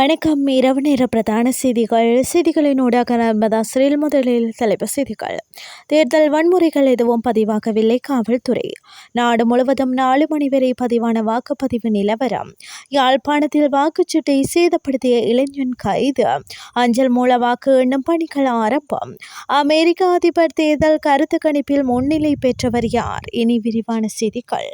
வணக்கம். இரவு நேர பிரதான செய்திகள். செய்திகளின் ஊடாக நர்மதாசிரியில் முதலில் தலைப்பு செய்திகள். தேர்தல் வன்முறைகள் எதுவும் பதிவாகவில்லை. காவல்துறை. நாடு முழுவதும் நாலு மணி வரை பதிவான வாக்குப்பதிவு நிலவரம். யாழ்ப்பாணத்தில் வாக்குச்சீட்டை சேதப்படுத்திய இளைஞன் கைது. அஞ்சல் மூல வாக்கு எண்ணும் பணிகள் ஆரம்பம். அமெரிக்க அதிபர் தேர்தல் கருத்து கணிப்பில் முன்னிலை பெற்றவர் யார்? இனி விரிவான செய்திகள்.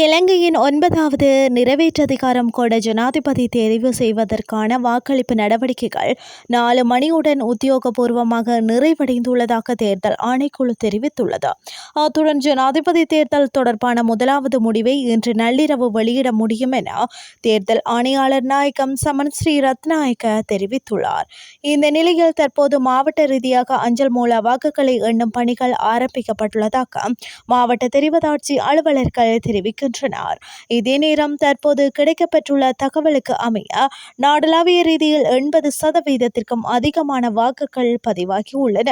இலங்கையின் ஒன்பதாவது நிறைவேற்றதிகாரம் கொண்ட ஜனாதிபதி தெரிவு செய்வதற்கான வாக்களிப்பு நடவடிக்கைகள் நாலு மணியுடன் உத்தியோகபூர்வமாக நிறைவடைந்துள்ளதாக தேர்தல் ஆணைக்குழு தெரிவித்துள்ளது. அத்துடன் ஜனாதிபதி தேர்தல் தொடர்பான முதலாவது முடிவை இன்று நள்ளிரவு வெளியிட முடியும் என தேர்தல் ஆணையாளர் நாயகம் சமன் ஸ்ரீ ரத்நாயக்க தெரிவித்துள்ளார். இந்த நிலையில் தற்போது மாவட்ட ரீதியாக அஞ்சல் மூல வாக்குகளை எண்ணும் பணிகள் ஆரம்பிக்கப்பட்டுள்ளதாக மாவட்ட தெரிவதாட்சி அலுவலர்கள் தெரிவிக்க இருக்கின்றனர். இதே நேரம் தற்போது கிடைக்கப்பெற்றுள்ள தகவலுக்கு அமைய நாடளாவிய ரீதியில் எண்பது சதவீதத்திற்கும் அதிகமான வாக்குகள் பதிவாகியுள்ளன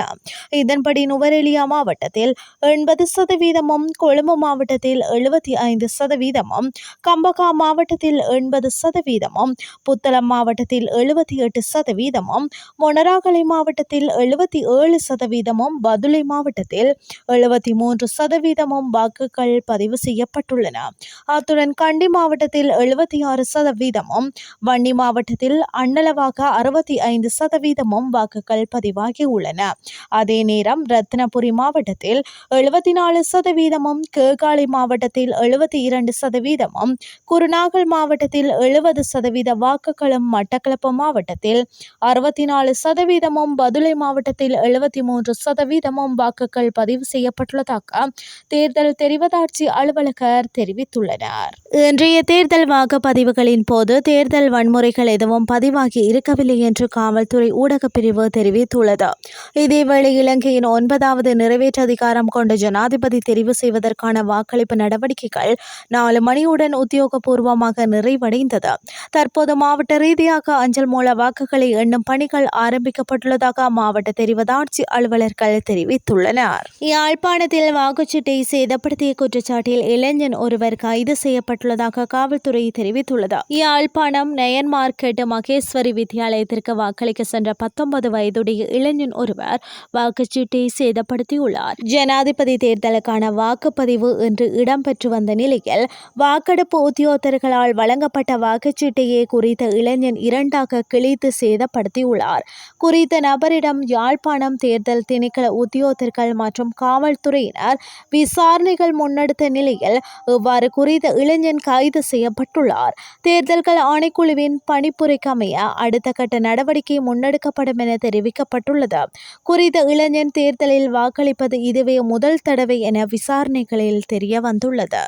இதன்படி நுவரெலியா மாவட்டத்தில் எண்பது சதவீதமும் கொழும்பு மாவட்டத்தில் எழுபத்தி ஐந்து சதவீதமும் கம்பகா மாவட்டத்தில் எண்பது சதவீதமும் புத்தளம் மாவட்டத்தில் எழுபத்தி எட்டு சதவீதமும் மொனராகலை மாவட்டத்தில் எழுபத்தி ஏழு சதவீதமும் பதுளை மாவட்டத்தில் எழுபத்தி மூன்று சதவீதமும் வாக்குகள் பதிவு செய்யப்பட்டுள்ளன. அத்துடன் கண்டி மாவட்டத்தில் எழுபத்தி ஆறு சதவீதமும் வன்னி மாவட்டத்தில் அண்ணளவாக அறுபத்தி ஐந்து சதவீதமும் வாக்குகள் பதிவாகி உள்ளன அதே நேரம் ரத்னபுரி மாவட்டத்தில் எழுபத்தி நாலு சதவீதமும் கேகாலை மாவட்டத்தில் எழுபத்தி இரண்டு சதவீதமும் குருநாகல் மாவட்டத்தில் எழுபது சதவீத வாக்குகளும் மட்டக்களப்பு மாவட்டத்தில் அறுபத்தி நாலு சதவீதமும் பதுளை மாவட்டத்தில் எழுபத்தி மூன்று சதவீதமும் வாக்குகள் பதிவு செய்யப்பட்டுள்ளதாக தேர்தல் தெரிவதாட்சி அலுவலகர் தெரிவித்துள்ளனர். இன்றைய தேர்தல் வாக்குப்பதிவுகளின் போது தேர்தல் வன்முறைகள் எதுவும் பதிவாகி இருக்கவில்லை என்று காவல்துறை ஊடகப் பிரிவு தெரிவித்துள்ளது. இதேவேளை இலங்கையின் ஒன்பதாவது நிறைவேற்று அதிகாரம் கொண்ட ஜனாதிபதி தெரிவு செய்வதற்கான வாக்களிப்பு நடவடிக்கைகள் நாலு மணியுடன் உத்தியோகபூர்வமாக நிறைவடைந்தது. தற்போது மாவட்ட ரீதியாக அஞ்சல் மூல வாக்குகளை எண்ணும் பணிகள் ஆரம்பிக்கப்பட்டுள்ளதாக மாவட்ட தெரிவதாட்சி அலுவலர்கள் தெரிவித்துள்ளனர். யாழ்ப்பாணத்தில் வாக்குச்சீட்டை சேதப்படுத்திய குற்றச்சாட்டில் இளைஞன் ஒரு ஒருவர் கைது செய்யப்பட்டுள்ளதாக காவல்துறை தெரிவித்துள்ளது. யாழ்ப்பாணம் நயன் மார்க்கெட் மகேஸ்வரி வித்தியாலயத்திற்கு வாக்களிக்க சென்ற பத்தொன்பது வயதுடைய இளைஞன் ஒருவர் வாக்குச்சீட்டை சேதப்படுத்தியுள்ளார். ஜனாதிபதி தேர்தலுக்கான வாக்குப்பதிவு இன்று இடம்பெற்று வந்த நிலையில் வாக்கெடுப்பு உத்தியோகத்தர்களால் வழங்கப்பட்ட வாக்குச்சீட்டையே குறித்த இளைஞன் இரண்டாக கிழித்து சேதப்படுத்தியுள்ளார். குறித்த நபரிடம் யாழ்ப்பாணம் தேர்தல் திணைக்கள உத்தியோகத்தர்கள் மற்றும் காவல்துறையினர் விசாரணைகள் முன்னெடுத்த நிலையில் இவ்வாறு குறித்த இளைஞன் கைது செய்யப்பட்டுள்ளார். தேர்தல்கள் ஆணைக்குழுவின் பணிப்புரைக்கு அமைய அடுத்த கட்ட நடவடிக்கை முன்னெடுக்கப்படும் என தெரிவிக்கப்பட்டுள்ளது. குறித்த இளைஞன் தேர்தலில் வாக்களிப்பது இதுவே முதல் தடவை என விசாரணைகளில் தெரிய வந்துள்ளது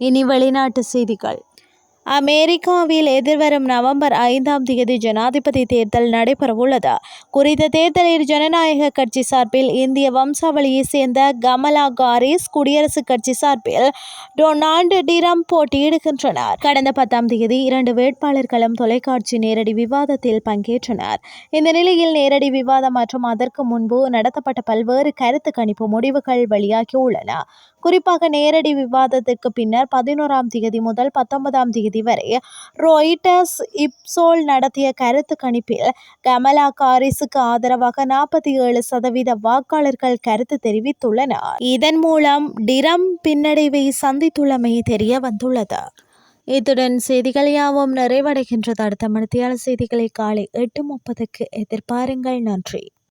இனி வெளிநாட்டு செய்திகள். அமெரிக்காவில் எதிர்வரும் நவம்பர் ஐந்தாம் தேதி ஜனாதிபதி தேர்தல் நடைபெறவுள்ளது. குறித்த தேர்தலில் ஜனநாயக கட்சி சார்பில் இந்திய வம்சாவளியை சேர்ந்த கமலா காரிஸ் குடியரசுக் கட்சி சார்பில் டொனால்டு டிரம் போட்டியிடுகின்றனர். கடந்த பத்தாம் தேதி இரண்டு வேட்பாளர்களும் தொலைக்காட்சி நேரடி விவாதத்தில் பங்கேற்றனர். இந்த நிலையில் நேரடி விவாதம் மற்றும் அதற்கு முன்பு நடத்தப்பட்ட பல்வேறு கருத்து கணிப்பு முடிவுகள் வெளியாகியுள்ளன. குறிப்பாக நேரடி விவாதத்திற்கு பின்னர் பதினோராம் தேதி முதல் பத்தொன்பதாம் தேதி தேதி வரை ரோயிட்டர்ஸ் இப்சோல் நடத்திய கருத்து கணிப்பில் கமலா காரிஸுக்கு ஆதரவாக நாற்பத்தி ஏழு சதவீத வாக்காளர்கள் கருத்து தெரிவித்துள்ளனர். இதன் மூலம் டிரம் பின்னடைவை சந்தித்துள்ளமை தெரிய வந்துள்ளது இத்துடன் செய்திகள் யாவும் நிறைவடைகின்றது. அடுத்த மணித்தியால செய்திகளை காலை எட்டு முப்பதுக்கு எதிர்பாருங்கள். நன்றி.